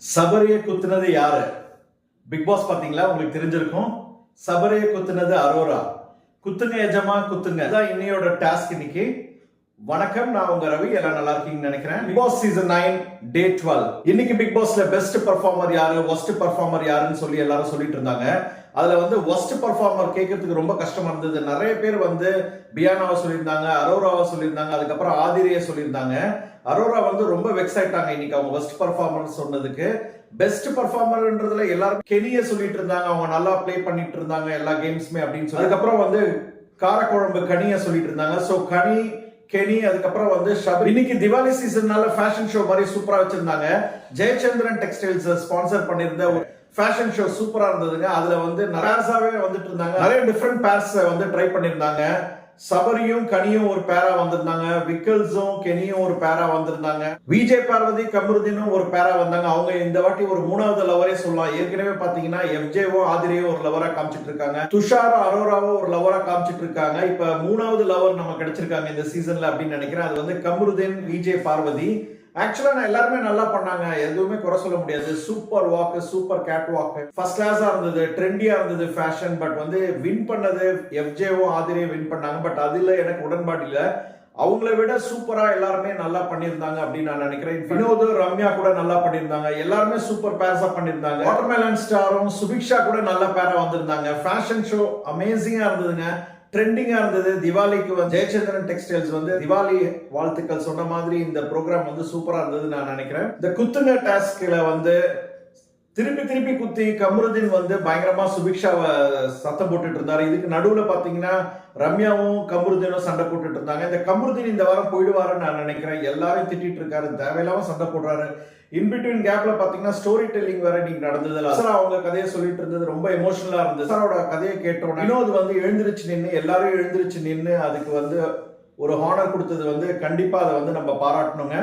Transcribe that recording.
சபரியை குத்துனது யாரு? Big pass பார்த்தீங்களா? உங்களுக்கு தெரிஞ்சிருக்கும். சபரியை குத்துனது அரோரா. குத்துங்க எஜமா குத்துங்க. அதான் இன்னையோட டாஸ்க் இன்னைக்கு. வணக்கம் நான் உங்க ரவி. எல்லாம் நல்லா இருக்கீங்கன்னு நினைக்கிறேன். Big boss season nine day twelve இன்னைக்கு பிக் பாஸ்ல பெஸ்ட் பர்ஃபார்மர் யாரு ஒஸ்ட் பர்ஃபார்மர் யாருன்னு சொல்லி எல்லாரும் சொல்லிட்டு இருந்தாங்க. அதுல வந்து ஒஸ்ட் பர்ஃபார்மர் கேட்கறதுக்கு ரொம்ப கஷ்டமா இருந்தது. நிறைய பேர் வந்து பியானாவை சொல்லியிருந்தாங்க அரோராவை சொல்லியிருந்தாங்க அதுக்கப்புறம் ஆதிரியை சொல்லியிருந்தாங்க. அரோரா வந்து ரொம்ப வெக்ஸ் ஆயிட்டாங்க இன்னைக்கு அவங்க ஒஸ்ட் பர்ஃபார்மர் சொன்னதுக்கு. பெஸ்ட் பர்ஃபார்மர்ன்றதுல எல்லாரும் கெனிய சொல்லிட்டு இருந்தாங்க. அவங்க நல்லா ப்ளே பண்ணிட்டு இருந்தாங்க எல்லா கேம்ஸுமே அப்படின்னு சொல்லி. அதுக்கப்புறம் வந்து காரக்குழம்பு கனிய சொல்லிட்டு இருந்தாங்க. ஸோ கனி கெனி அதுக்கப்புறம் வந்து ஷபரி. இன்னைக்கு திவாலி சீசன்னால ஃபேஷன் ஷோ மாதிரி சூப்பரா வச்சிருந்தாங்க. ஜெயச்சந்திரன் டெக்ஸ்டைல்ஸ் ஸ்பான்சர் பண்ணியிருந்த ஒரு ஃபேஷன் ஷோ சூப்பரா இருந்ததுங்க. அதுல வந்து நராசாவே வந்துட்டு இருந்தாங்க. நிறைய டிஃப்ரெண்ட் பேர்ஸ் வந்து ட்ரை பண்ணியிருந்தாங்க. சபரியும் கனியும் ஒரு பேரா வந்திருந்தாங்க. விக்கல்ஸும் கெனியும் ஒரு பேரா வந்திருந்தாங்க. விஜய் பார்வதி கமருதீனும் ஒரு பேரா வந்தாங்க. அவங்க இந்த வாட்டி ஒரு மூணாவது லவரே சொல்லலாம். ஏற்கனவே பாத்தீங்கன்னா எஃப்ஜேவும் ஆதிரியோ ஒரு லவரா காமிச்சிட்டு இருக்காங்க துஷார் அரோராவோ ஒரு லவரா காமிச்சிட்டு இருக்காங்க இப்ப மூணாவது லவர் நம்ம கிடைச்சிருக்காங்க இந்த சீசன்ல அப்படின்னு நினைக்கிறேன். அது வந்து கமருதீன் விஜய் பார்வதி. ஆக்சுவலா நான் எல்லாருமே நல்லா பண்ணாங்க. எதுவுமே குறை சொல்ல முடியாது. சூப்பர் வாக்கு சூப்பர் கேட் வாக்கு ஃபர்ஸ்ட் கிளாஸா இருந்தது ட்ரெண்டியா இருந்தது ஃபேஷன் பட் வந்து வின் பண்ணது எஃப்ஜேஓ ஆதிரியே வின் பண்ணாங்க. பட் அதுல எனக்கு உடன்பாடு இல்லை. அவங்கள விட சூப்பரா எல்லாருமே நல்லா பண்ணியிருந்தாங்க அப்படின்னு நான் நினைக்கிறேன். வினோத் ரம்யா கூட நல்லா பண்ணியிருந்தாங்க. எல்லாருமே சூப்பர் பேர்ஸா பண்ணியிருந்தாங்க. வாட்டர்மெலன் ஸ்டாரும் சுபிக்ஷா கூட நல்ல பேரா வந்திருந்தாங்க. ஃபேஷன் ஷோ அமேசிங்கா இருந்ததுங்க. ட்ரெண்டிங்காக இருந்தது. திவாலிக்கு வந்து ஜெயச்சந்திரன் டெக்ஸ்டைல்ஸ் வந்து திவாலி வாழ்த்துக்கள் சொன்ன மாதிரி இந்த ப்ரோக்ராம் வந்து சூப்பராக இருந்தது நான் நினைக்கிறேன். இந்த குத்துங்க டாஸ்கில் வந்து திருப்பி திருப்பி குத்தி கமருதீன் வந்து பயங்கரமா சுபிக்ஷாவை சத்தம் போட்டுட்டு இருந்தாரு. இதுக்கு நடுவுல பாத்தீங்கன்னா ரம்யாவும் கமருதீனும் சண்டை போட்டுட்டு இருந்தாங்க. இந்த கமருதீன் இந்த வாரம் போயிடுவாருன்னு நான் நினைக்கிறேன். எல்லாரும் திட்டிட்டு இருக்காரு. தேவையில்லாம சண்டை போடுறாரு. இன்பிட்வீன் கேப்ல பாத்தீங்கன்னா ஸ்டோரி டெல்லிங் வேற நீங்க நடந்ததுல சார் அவங்க கதையை சொல்லிட்டு இருந்தது ரொம்ப எமோஷனலா இருந்தது. சாரோட கதையை கேட்டோம் வினோத் வந்து எழுந்திருச்சு நின்று எல்லாரும் எழுந்திருச்சு நின்று அதுக்கு வந்து ஒரு ஹானர் கொடுத்தது வந்து கண்டிப்பா அதை வந்து நம்ம பாராட்டணுங்க.